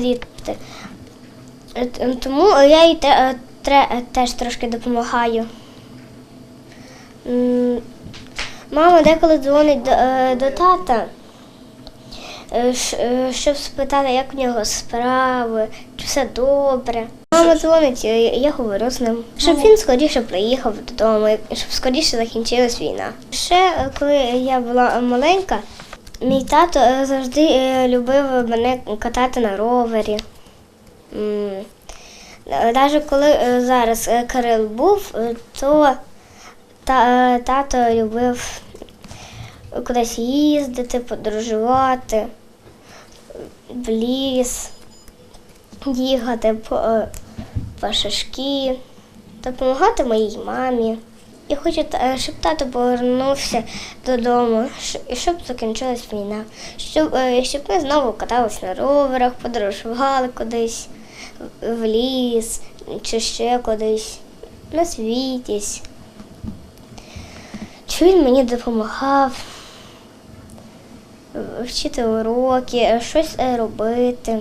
літи. Е, Тому я їй е, е, теж трошки допомагаю. Мама деколи дзвонить до, до тата, щоб спитати, як в нього справи, чи все добре. Мама дзвонить, я говорю з ним, щоб він скоріше приїхав додому, щоб скоріше закінчилась війна. Ще коли я була маленька, мій тато е, завжди е, любив мене катати на ровері. Навіть коли е, зараз Кирил був, то та, тато любив кудись їздити, подорожувати, в ліс, їхати по, по шашки, допомагати моїй мамі. Я хочу, е, щоб тато повернувся додому, щоб закінчилась війна, щоб, е, щоб ми знову катались на роверах, подорожували кудись в- ліс чи ще кудись, на світісь. Чи він мені допомагав вчити уроки, щось е, робити,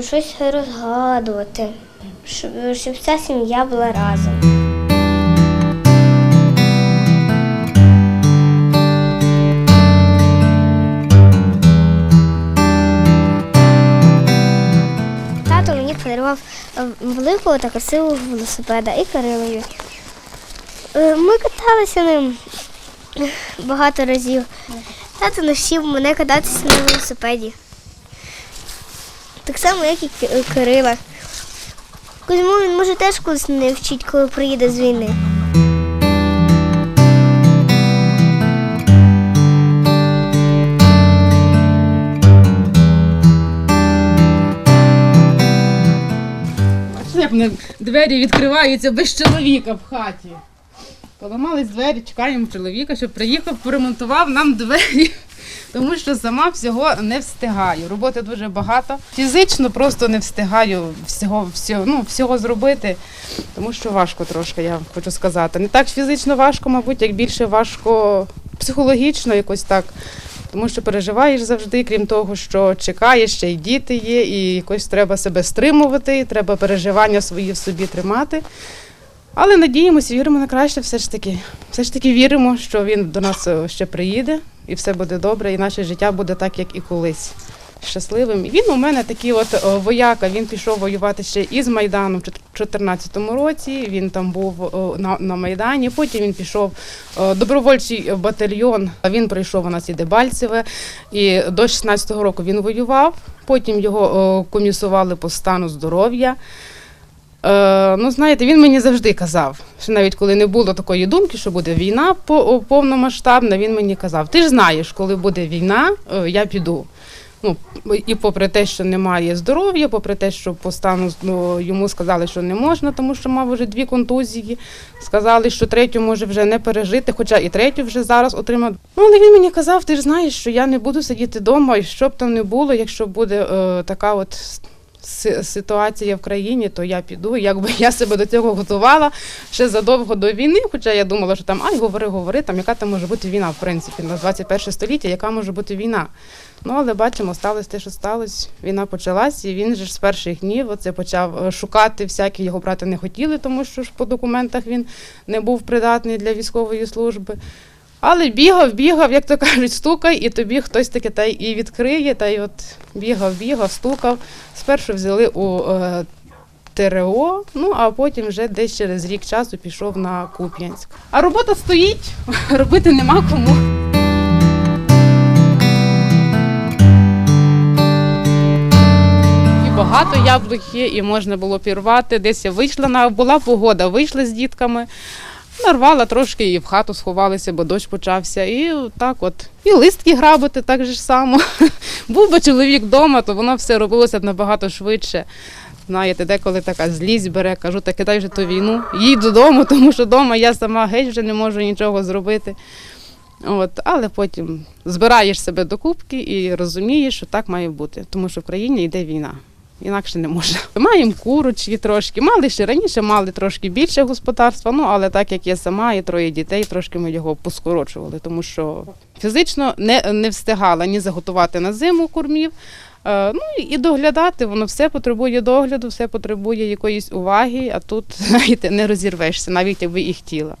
щось розгадувати, щоб, вся сім'я була разом. Тато мені подарував е, великого та красивого велосипеда і Кирилові. Е, Ми каталися ним багато разів. Тато навчив мене кататися на велосипеді. Так само, як і Кирила. Кузьму він може теж колись не вчить, коли приїде з війни. Як мене двері відкриваються без чоловіка в хаті. Поламались двері, чекаємо чоловіка, щоб приїхав, поремонтував нам двері, тому що сама всього не встигаю. Роботи дуже багато. Фізично просто не встигаю всього, всього, ну, всього зробити, тому що важко трошки, я хочу сказати. Не так фізично важко, мабуть, як більше важко психологічно якось так. Тому що переживаєш завжди, крім того, що чекаєш, ще й діти є, і якось треба себе стримувати, і треба переживання свої в собі тримати. Але надіємося, віримо на краще, все ж таки. Все ж таки віримо, що він до нас е, ще приїде, і все буде добре, і наше життя буде так, як і колись. Щасливим. Він у мене такий от е, вояка. Він пішов воювати ще із Майдану в 2014 році. Він там був е, на, на Майдані. Потім він пішов е, добровольчий батальйон. Він прийшов у нас і Дебальцеве. І до 16-го року він воював. Потім його комісували по стану здоров'я. Е, ну, знаєте, він мені завжди казав, що навіть коли не було такої думки, що буде війна по- повномасштабна, він мені казав: ти ж знаєш, коли буде війна, е, я піду. Ну, і попри те, що немає здоров'я, попри те, що по стану ну, йому сказали, що не можна, тому що мав вже дві контузії. Сказали, що третю може вже не пережити, хоча і третю вже зараз отримав. Ну, але він мені казав, ти ж знаєш, що я не буду сидіти вдома, і що б там не було, якщо буде е, така от ситуація в країні, то я піду. Якби я себе до цього готувала ще задовго до війни, хоча я думала, що там ай, говори, говори, там яка там може бути війна, в принципі, на 21 століття, яка може бути війна. Ну, але бачимо, сталося те, що сталося. Війна почалась, і він же ж з перших днів оце почав е, шукати всякі його брати не хотіли, тому що ж по документах він не був придатний для військової служби. Але бігав, бігав, як то кажуть, стукай, і тобі хтось таке та і відкриє, та й от бігав, бігав, стукав. Спершу взяли у е, ТРО, ну а потім вже десь через рік часу пішов на Куп'янськ. А робота стоїть, робити нема кому. І багато яблук є, і можна було пірвати. Десь я вийшла на була погода, вийшла з дітками. Нарвала трошки і в хату сховалися, бо дощ почався. І так от. І листки грабити так же ж само. Був би чоловік вдома, то воно все робилося набагато швидше. Знаєте, деколи така злість бере, кажу, та кидай вже ту війну, їдь додому, тому що вдома я сама геть вже не можу нічого зробити. От, але потім збираєш себе до кубки і розумієш, що так має бути, тому що в країні йде війна. Інакше не може. Маємо курочки трошки. Мали ще раніше, мали трошки більше господарства. Ну але так як я сама і троє дітей, трошки ми його поскорочували, тому що Фізично не, не встигала ні заготувати на зиму кормів. Е, Ну і доглядати, воно все потребує догляду, все потребує якоїсь уваги, а тут, знаєте, не розірвешся, навіть якби і хотіла.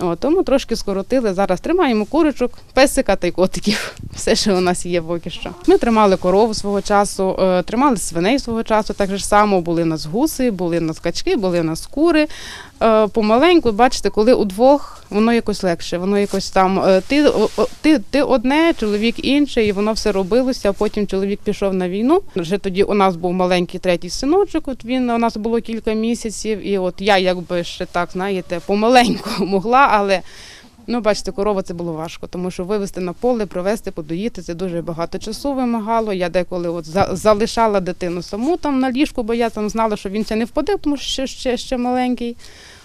О, тому трошки скоротили. Зараз тримаємо курочок, песика та й котиків. Все, що у нас є поки що. Ми тримали корову свого часу, е, тримали свиней свого часу. Так ж само були у нас гуси, були у нас качки, були у нас кури. Е, Помаленьку, бачите, коли удвох, воно якось легше. Воно якось там е, ти, ти, ти одне, чоловік інше, і воно все робилося. Потім чоловік пішов на війну. Вже тоді у нас був маленький третій синочок. От він у нас було кілька місяців, і от я якби ще так, знаєте, помаленьку могла, але. Ну, бачите, корова це було важко, тому що вивезти на поле, провести, подоїти це дуже багато часу вимагало. Я деколи от за- залишала дитину саму там на ліжку, бо я там знала, що він ще не впаде, тому що ще, ще, ще маленький.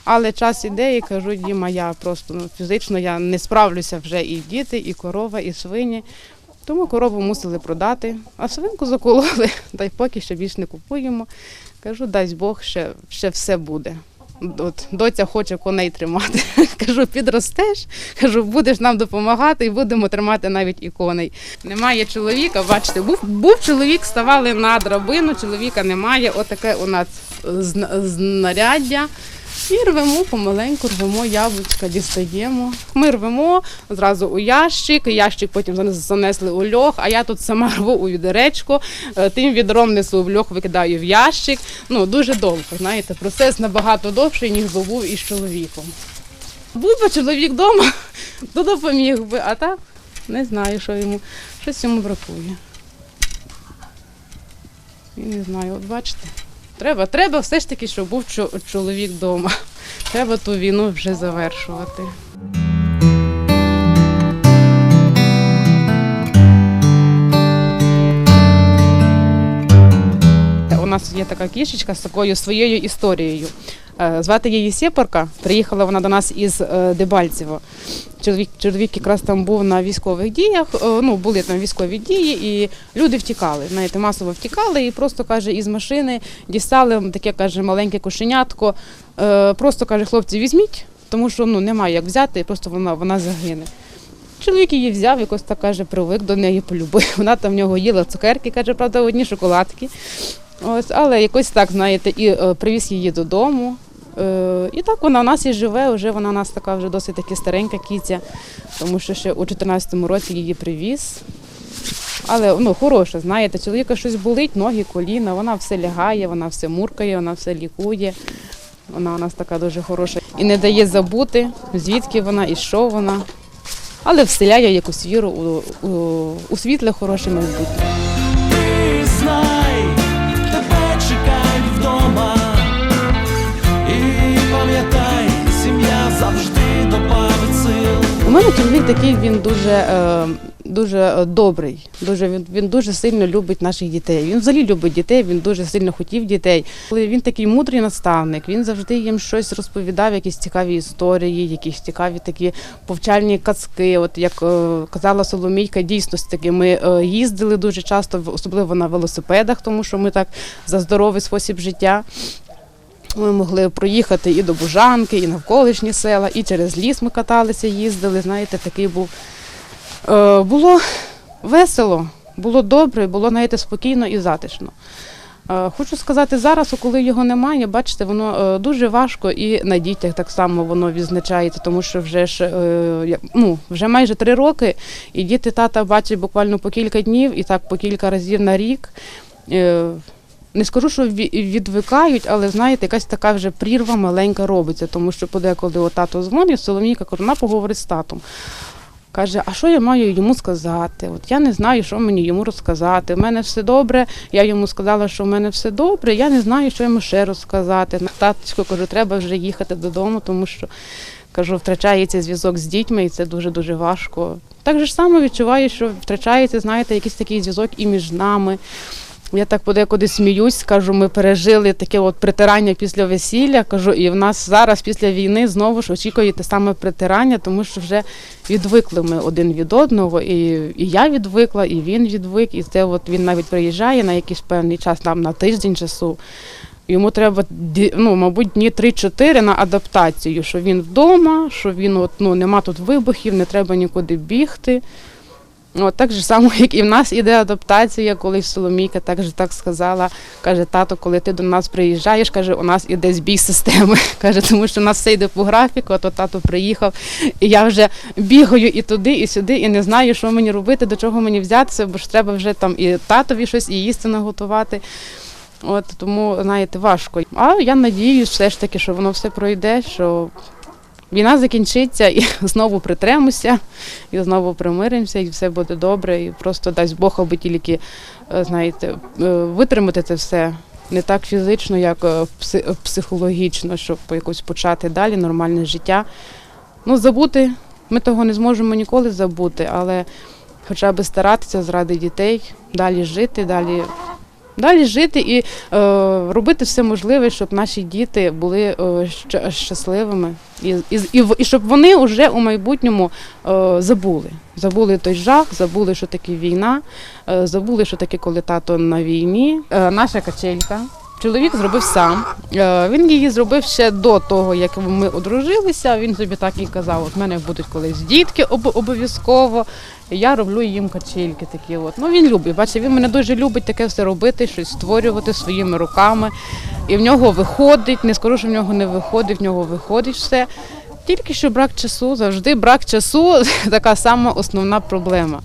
Але час іде і кажу, Діма, я просто ну, фізично я не справлюся вже і діти, і корова, і свині. Тому корову мусили продати, а свинку закололи, та й поки ще більш не купуємо. Кажу, дасть Бог, ще, ще все буде. От доця хоче коней тримати. Кажу, підростеш, кажу, будеш нам допомагати і будемо тримати навіть і коней. Немає чоловіка, бачите, був, був чоловік, ставали на драбину, чоловіка немає. Отаке у нас зна- знаряддя. І рвемо помаленьку, рвемо яблучка, дістаємо. Ми рвемо зразу у ящик, ящик потім занесли у льох, а я тут сама рву у відеречко, е, тим відром несу в льох, викидаю в ящик. Ну, дуже довго, знаєте, процес набагато довший, ніж би був із чоловіком. Був би чоловік вдома, то допоміг би, а так не знаю, що йому, щось йому бракує. І не знаю, от бачите. Треба, треба все ж таки, щоб був чоловік вдома. Треба ту війну вже завершувати. У нас є така кішечка з такою своєю історією. Е, Звати її Сєпарка. Приїхала вона до нас із е, Дебальцево. Чоловік, чоловік якраз там був на військових діях. е, Ну, були там військові дії, і люди втікали. Знаєте, масово втікали, і просто каже, із машини дістали таке каже маленьке кошенятко. Просто каже, хлопці, візьміть, тому що ну немає як взяти, просто вона, вона загине. Чоловік її взяв, якось так каже, привик до неї, полюбив. Вона там в нього їла цукерки, каже, правда, одні шоколадки. Ось, але якось так, знаєте, і е, привіз її додому. Е, і так вона у нас і живе, вже вона у нас така вже досить таки старенька кіця, тому що ще у 14-му році її привіз. Але ну, хороша, знаєте, чоловіка щось болить, ноги, коліна, вона все лягає, вона все муркає, вона все лікує. Вона у нас така дуже хороша. І не дає забути, звідки вона і що вона. Але вселяє якусь віру у, у, у світле хороше майбутнє. Мене чоловік такий, він дуже, е, дуже е, добрий. Дуже, він, він дуже сильно любить наших дітей. Він взагалі любить дітей, він дуже сильно хотів дітей. Він такий мудрий наставник, він завжди їм щось розповідав, якісь цікаві історії, якісь цікаві такі повчальні казки. От як е, казала Соломійка, дійсно таки ми їздили дуже часто, особливо на велосипедах, тому що ми так за здоровий спосіб життя. Ми могли проїхати і до Бужанки, і навколишні села, і через ліс ми каталися, їздили. Знаєте, такий був. Е, було весело, було добре, було знаєте, спокійно і затишно. Е, хочу сказати, зараз, коли його немає, бачите, воно е, дуже важко і на дітях так само воно відзначається, тому що вже ж е, ну, вже майже три роки, і діти тата бачать буквально по кілька днів і так по кілька разів на рік. Е, не скажу, що відвикають, але знаєте, якась така вже прірва маленька робиться, тому що подеколи от тато дзвонить, Соломійка вона поговорить з татом. Каже, а що я маю йому сказати? От я не знаю, що мені йому розказати. У мене все добре. Я йому сказала, що в мене все добре. Я не знаю, що йому ще розказати. Таточко, кажу, треба вже їхати додому, тому що кажу, втрачається зв'язок з дітьми, і це дуже дуже важко. Так же ж само відчуваю, що втрачається, знаєте, якийсь такий зв'язок і між нами. Я так подекуди сміюсь, кажу, ми пережили таке от притирання після весілля. Кажу, і в нас зараз після війни знову ж очікує те саме притирання, тому що вже відвикли ми один від одного. І, і я відвикла, і він відвик. І це от він навіть приїжджає на якийсь певний час, там на тиждень часу. Йому треба ну, мабуть, дні 3-4 на адаптацію, що він вдома, що він от, ну, нема тут вибухів, не треба нікуди бігти. От так же само, як і в нас іде адаптація, колись Соломійка так же так сказала. Каже, тато, коли ти до нас приїжджаєш, каже, у нас іде збій системи. Каже, тому що у нас все йде по графіку, а то тато приїхав, і я вже бігаю і туди, і сюди, і не знаю, що мені робити, до чого мені взятися, бо ж треба вже там і татові щось, і їсти наготувати. От тому, знаєте, важко. А я надіюсь, все ж таки, що воно все пройде, що війна закінчиться і знову притремося, і знову примиримося, і все буде добре. І просто дасть Бог, аби тільки, е, знаєте, е, витримати це все. Не так фізично, як е, психологічно, щоб якось почати далі нормальне життя. Ну, забути, ми того не зможемо ніколи забути, але хоча б старатися заради дітей, далі жити, далі Далі жити і е, робити все можливе, щоб наші діти були е, щасливими, і, і, і, щоб вони вже у майбутньому е, забули. Забули той жах, забули, що таке війна, забули, що таке, коли тато на війні. Наша качелька. Чоловік зробив сам. Е, Він її зробив ще до того, як ми одружилися. Він собі так і казав: от мене будуть колись дітки об- обов'язково. Я роблю їм качельки такі. От. Ну він любить. Бачите, він мене дуже любить таке все робити, щось створювати своїми руками. І в нього виходить. Не скажу, що в нього не виходить, в нього виходить все. Тільки що брак часу, завжди брак часу така сама основна проблема.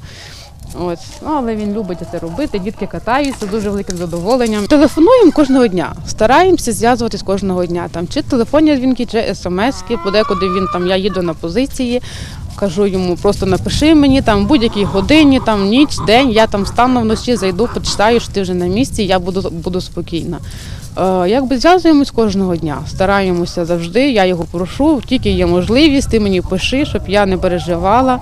От. Ну, але він любить це робити, дітки катаються дуже великим задоволенням. Телефонуємо кожного дня, стараємося зв'язуватись кожного дня. Там, чи телефонні дзвінки, чи смски, подекуди він там, я їду на позиції, кажу йому, просто напиши мені там будь-якій годині, там ніч, день, я там стану вночі, зайду, почитаю, що ти вже на місці, я буду, буду спокійна. Е, Якби зв'язуємось кожного дня, стараємося завжди. Я його прошу, тільки є можливість, ти мені пиши, щоб я не переживала.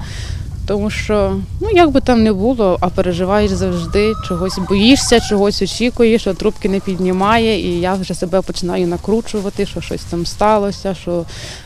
Тому що, ну як би там не було, а переживаєш завжди, чогось боїшся, чогось очікуєш, що трубки не піднімає, і я вже себе починаю накручувати, що щось там сталося, що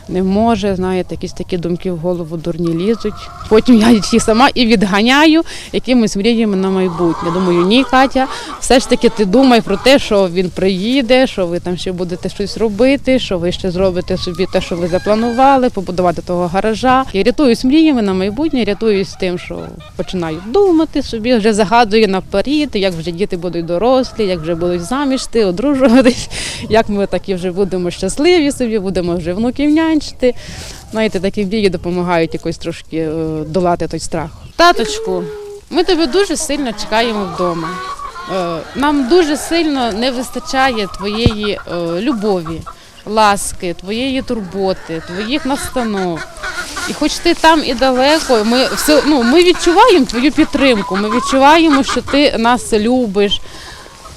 не може. Знаєте, якісь такі думки в голову дурні лізуть. Потім я їх сама і відганяю якимись мріями на майбутнє. Думаю, ні, Катя, все ж таки ти думай про те, що він приїде, що ви там ще будете щось робити, що ви ще зробите собі те, що ви запланували, побудувати того гаража. І рятуюсь мріями на майбутнє, рятуюсь тим, що починаю думати собі, вже загадую наперед, як вже діти будуть дорослі, як вже будуть заміж, ти, одружуватись, як ми такі вже будемо щасливі собі, будемо вже внуків нянчити. Знаєте, такі мрії допомагають якось трошки е, долати той страх. Таточку, ми тебе дуже сильно чекаємо вдома. Е, Нам дуже сильно не вистачає твоєї е, любові, ласки, твоєї турботи, твоїх настанов. І хоч ти там і далеко, ми все ну, ми відчуваємо твою підтримку, ми відчуваємо, що ти нас любиш.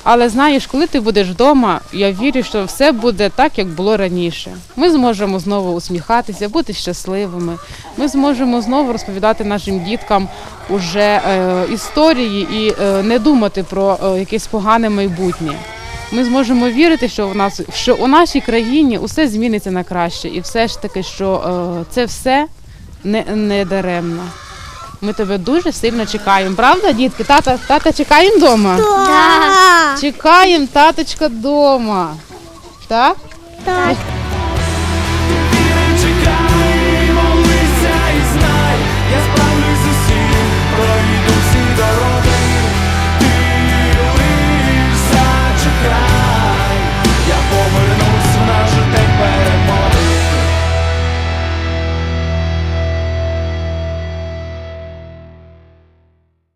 Але знаєш, коли ти будеш вдома, я вірю, що все буде так, як було раніше. Ми зможемо знову усміхатися, бути щасливими. Ми зможемо знову розповідати нашим діткам уже е, історії і е, не думати про е, якесь погане майбутнє. Ми зможемо вірити, що у нас що у нашій країні усе зміниться на краще, і все ж таки, що е, це все не, не даремно. Ми тебе дуже сильно чекаємо, правда, дітки? Тата, тата чекаємо вдома? Да. Чекаємо таточка вдома. Так? Так.